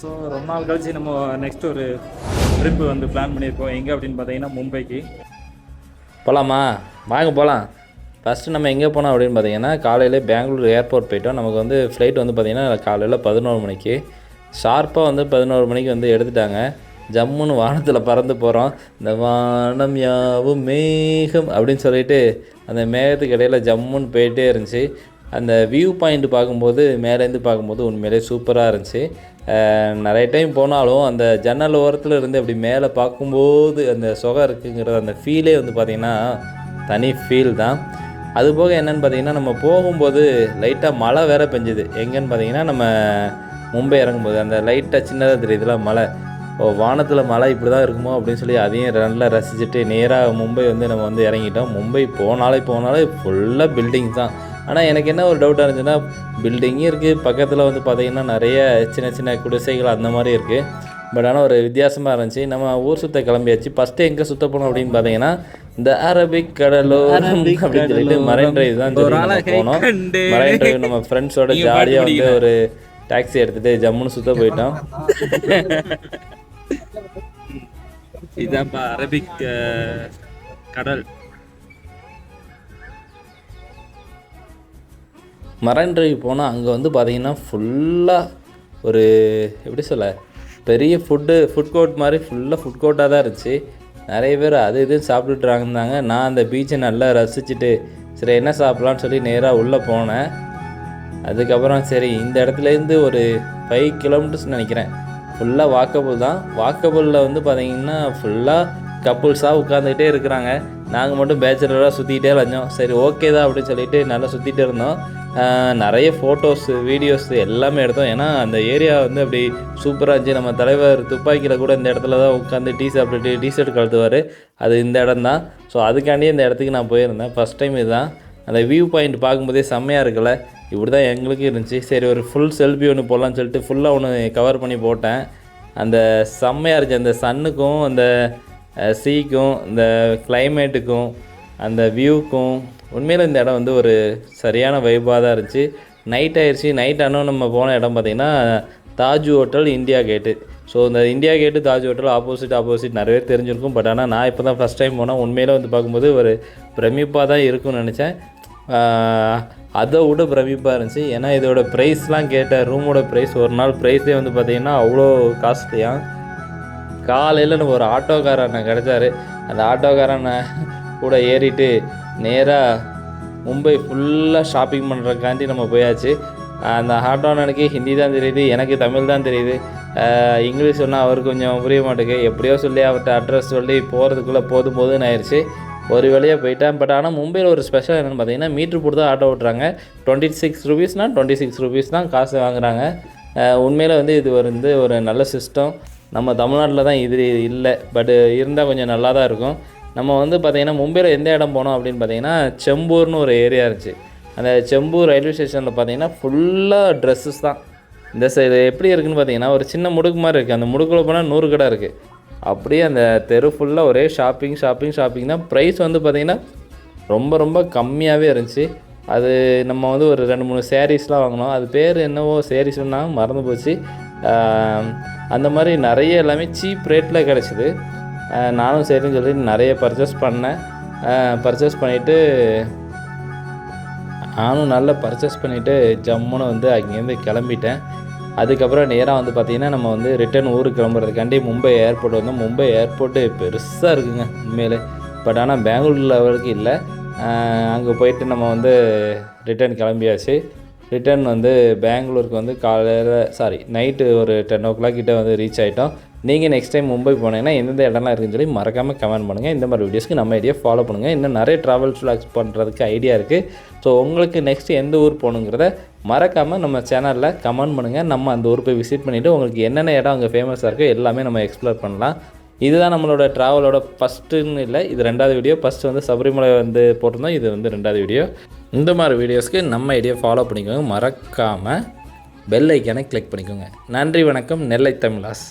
So ரொம்ப நாள் கழிச்சு நம்ம நெக்ஸ்ட் ஒரு ட்ரிப்பு வந்து பிளான் பண்ணியிருக்கோம். எங்கே அப்படின்னு பார்த்தீங்கன்னா மும்பைக்கு. போகலாமா வாங்க போகலாம் ஃபஸ்ட்டு நம்ம எங்கே போனோம் அப்படின்னு பார்த்தீங்கன்னா காலையில் பெங்களூர் ஏர்போர்ட் போயிட்டோம். நமக்கு வந்து ஃப்ளைட் வந்து பார்த்திங்கன்னா காலையில் பதினோரு மணிக்கு. ஷார்ப்பாக வந்து பதினோரு மணிக்கு வந்து எடுத்துட்டாங்க. ஜம்முன்னு வானத்தில் பறந்து போகிறோம் இந்த வானம் யாவும் மேகம் அப்படின்னு சொல்லிட்டு அந்த மேகத்துக்கு இடையில் ஜம்முன்னு போயிட்டே இருந்துச்சு. அந்த வியூ பாயிண்ட் பார்க்கும்போது மேலேருந்து பார்க்கும்போது உண்மையிலே சூப்பராக இருந்துச்சு. நிறைய டைம் போனாலும் அந்த ஜன்னல் ஓரத்தில் இருந்து அப்படி மேலே பார்க்கும்போது அந்த சுகம் இருக்குங்கிற அந்த ஃபீலே வந்து பார்த்திங்கன்னா தனி ஃபீல் தான். அதுபோக என்னென்னு பார்த்தீங்கன்னா நம்ம போகும்போது லைட்டாக மழை வேற பெஞ்சுது. எங்கேன்னு பார்த்தீங்கன்னா நம்ம மும்பை இறங்கும்போது அந்த லைட்டாக சின்னதாக தெரியுதுல மழை. ஓ வானத்தில் மழை இப்படி தான் இருக்குமோ அப்படின்னு சொல்லி அதையும் நல்லா ரசிச்சுட்டு நேராக மும்பை வந்து நம்ம வந்து இறங்கிட்டோம். மும்பை போனாலே போனாலே ஃபுல்லாக பில்டிங் தான். ஆனால் எனக்கு என்ன ஒரு டவுட்டாக இருந்துச்சுன்னா பில்டிங்கும் இருக்குது பக்கத்தில் வந்து பார்த்திங்கன்னா நிறைய சின்ன சின்ன குடிசைகள் அந்த மாதிரி இருக்குது பட் ஆனால் ஒரு வித்தியாசமாக இருந்துச்சு. நம்ம ஊர் சுத்த கிளம்பியாச்சு. ஃபஸ்ட்டு எங்கே சுத்த போனோம் அப்படின்னு பார்த்தீங்கன்னா இந்த அரபிக் அரபிக் அப்படின்னு சொல்லிட்டு மரைன் டிரைவ் தான் சொல்லி போனோம். மரைன் டிரைவ் நம்ம ஃப்ரெண்ட்ஸோட ஜாலியாக வந்து. ஒரு டாக்ஸி எடுத்துகிட்டு ஜம்முன்னு சுத்த போயிட்டோம். இதான்ப்பா அரபிக் கடல். மரைன் டிரைவ் போனால் அங்கே வந்து பார்த்திங்கன்னா ஃபுல்லாக ஒரு எப்படி சொல்ல பெரிய ஃபுட்டு ஃபுட் கோர்ட் மாதிரி ஃபுல்லாக ஃபுட் கோர்ட்டாக தான் இருந்துச்சு. நிறைய பேர் அது இதுன்னு சாப்பிட்டுட்டு இருந்தாங்க. நான் அந்த பீச்சை நல்லா ரசிச்சுட்டு சரி என்ன சாப்பிட்லான்னு சொல்லி நேராக உள்ளே போனேன். அதுக்கப்புறம் சரி இந்த இடத்துலேருந்து ஒரு ஃபைவ் கிலோமீட்டர்ஸ் நினைக்கிறேன். ஃபுல்லாக வாக்கபுள் தான். வாக்கபுளில் வந்து பார்த்திங்கன்னா ஃபுல்லாக கப்புள்ஸாக உட்காந்துக்கிட்டே இருக்கிறாங்க. நாங்கள் மட்டும் பேச்சுலராக சுற்றிக்கிட்டே இருந்தோம். சரி ஓகே தான் அப்படின்னு சொல்லிட்டு நல்லா சுற்றிட்டு இருந்தோம். நிறைய ஃபோட்டோஸு வீடியோஸு எல்லாமே எடுத்தோம். ஏன்னா அந்த ஏரியா வந்து அப்படி சூப்பராக இருந்துச்சு. நம்ம தலைவர் துப்பாக்கியில் கூட இந்த இடத்துல தான் உட்காந்து டீ சாப்பிட்டுட்டு டீ ஷர்ட் கழுத்துவார். அது இந்த இடம் தான். ஸோ அதுக்காண்டியே இந்த இடத்துக்கு நான் போயிருந்தேன். ஃபஸ்ட் டைம் இதுதான். அந்த வியூ பாயிண்ட் பார்க்கும்போதே செம்மையாக இருக்குல்ல. இப்படி தான் எங்களுக்கு இருந்துச்சு. சரி ஒரு ஃபுல் செல்ஃபி ஒன்று போடலான்னு சொல்லிட்டு ஃபுல்லாக ஒன்று கவர் பண்ணி போட்டேன். அந்த செம்மையாக இருந்துச்சு. அந்த சன்னுக்கும் அந்த சீக்கும் இந்த கிளைமேட்டுக்கும் அந்த வியூக்கும் உண்மையில் இந்த இடம் வந்து ஒரு சரியான வைப்பாக தான் இருந்துச்சு. நைட் ஆயிடுச்சு நைட் ஆனால் நம்ம போன இடம் பார்த்திங்கன்னா Taj hotel India gate so இந்த இந்தியா கேட்டு தாஜ் ஹோட்டல் ஆப்போசிட் ஆப்போசிட் நிறைய பேர் தெரிஞ்சிருக்கும். பட் ஆனால் நான் இப்போ தான் ஃபஸ்ட் டைம் போனால் உண்மையில வந்து பார்க்கும்போது ஒரு பிரமிப்பாக தான் இருக்கும்னு நினச்சேன். அதை விட பிரமிப்பாக இருந்துச்சு. ஏன்னா இதோட ப்ரைஸ்லாம் கேட்ட ரூமோட ப்ரைஸ் ஒரு நாள் ப்ரைஸே வந்து பார்த்திங்கன்னா அவ்வளோ காஸ்ட்லியாக காலையில் நம்ம ஒரு ஆட்டோக்காரன் கிடச்சாரு. அந்த ஆட்டோக்காரன் கூட ஏறிட்டு நேராக மும்பை ஃபுல்லாக ஷாப்பிங் பண்ணுறக்காண்டி நம்ம போயாச்சு. அந்த ஆட்டோனனுக்கு ஹிந்தி தான் தெரியுது எனக்கு தமிழ் தான் தெரியுது. இங்கிலீஷ் சொன்னால் அவருக்கு கொஞ்சம் புரிய மாட்டேங்குது. எப்படியோ சொல்லி அவர்கிட்ட அட்ரஸ் சொல்லி போகிறதுக்குள்ளே போதும் போதுன்னு ஆயிடுச்சு ஒரு வழியாக போயிட்டேன். பட் ஆனால் மும்பையில் ஒரு ஸ்பெஷல் என்னென்னு பார்த்தீங்கன்னா மீட்ரு போட்டு தான் ஆட்டோ ஓட்டுறாங்க. டுவெண்ட்டி சிக்ஸ் ருபீஸ்னால் டுவெண்ட்டி சிக்ஸ் ருபீஸ் தான் காசு வாங்குறாங்க. உண்மையில் வந்து இது வந்து ஒரு நல்ல சிஸ்டம் நம்ம தமிழ்நாட்டில் தான் இது இல்லை. பட் இருந்தால் கொஞ்சம் நல்லா தான் இருக்கும். நம்ம வந்து பார்த்திங்கன்னா மும்பையில் எந்த இடம் போனோம் அப்படின்னு பார்த்தீங்கன்னா செம்பூர்னு ஒரு ஏரியா இருந்துச்சு. அந்த செம்பூர் ரயில்வே ஸ்டேஷனில் பார்த்தீங்கன்னா ஃபுல்லாக ட்ரெஸ்ஸஸ் தான். இந்த சைடு எப்படி இருக்குதுன்னு பார்த்தீங்கன்னா ஒரு சின்ன முடுக்கு மாதிரி இருக்குது அந்த முடுக்கில் போனால் நூறு கடை இருக்குது அப்படியே அந்த தெரு ஃபுல்லாக ஒரே ஷாப்பிங் ஷாப்பிங் ஷாப்பிங் தான். ப்ரைஸ் வந்து பார்த்திங்கன்னா ரொம்ப ரொம்ப கம்மியாகவே இருந்துச்சு. அது நம்ம வந்து ஒரு ரெண்டு மூணு சேரீஸ்லாம் வாங்கினோம். அது பேர் என்னவோ சேரீஸ்னால் மறந்து போச்சு. அந்த மாதிரி நிறைய எல்லாமே சீப் ரேட்டில் கிடச்சிது. நானும் சரின்னு சொல்லி நிறைய பர்ச்சேஸ் பண்ணேன். பர்ச்சேஸ் பண்ணிவிட்டு நானும் நல்லா பர்ச்சேஸ் பண்ணிவிட்டு ஜம்முன்னு வந்து அங்கேருந்து கிளம்பிட்டேன். அதுக்கப்புறம் நேராக வந்து பார்த்திங்கன்னா நம்ம வந்து ரிட்டர்ன் ஊருக்கு கிளம்புறதுக்காண்டி மும்பை ஏர்போர்ட் வந்து மும்பை ஏர்போர்ட்டு பெருசாக இருக்குங்க உண்மையிலே. பட் ஆனால் பெங்களூர் லெவலுக்கு இல்லை. அங்கே போயிட்டு நம்ம வந்து ரிட்டர்ன் கிளம்பியாச்சு. ரிட்டர்ன் வந்து பெங்களூருக்கு வந்து காலையில் சாரி நைட்டு ஒரு டென் ஓ கிளாக் கிட்டே வந்து ரீச் ஆகிட்டோம் நீங்கள் நெக்ஸ்ட் டைம் மும்பை போனீங்கன்னா எந்தெந்த இடம்லாம் இருக்குன்னு சொல்லி மறக்காமல் கமெண்ட் பண்ணுங்கள் இந்த மாதிரி வீடியோஸ்க்கு நம்ம ஐடியா ஃபாலோ பண்ணுங்கள் இன்னும் நிறைய ட்ராவல்ஸ் vlogs பண்ணுறதுக்கு ஐடியா இருக்குது ஸோ உங்களுக்கு நெக்ஸ்ட் எந்த ஊர் போகணுங்கிறத மறக்காமல் நம்ம சேனலில் கமெண்ட் பண்ணுங்கள் நம்ம அந்த ஊர் போய் விசிட் பண்ணிவிட்டு உங்களுக்கு என்னென்ன இடம் அங்கே ஃபேமஸாக இருக்கோ எல்லாமே நம்ம எக்ஸ்ப்ளோர் பண்ணலாம். இதுதான் நம்மளோட ட்ராவலோட ஃபஸ்ட்டுன்னு இல்லை இது ரெண்டாவது வீடியோ ஃபஸ்ட்டு வந்து சபரிமலை வந்து போட்டிருந்தோம். இது வந்து ரெண்டாவது வீடியோ இந்த மாதிரி வீடியோஸ்க்கு நம்ம ஐடியா ஃபாலோ பண்ணிக்கோங்க. மறக்காமல் பெல் ஐக்கானை கிளிக் பண்ணிக்கோங்க. நன்றி வணக்கம். நெல்லை தமிழாஸ்.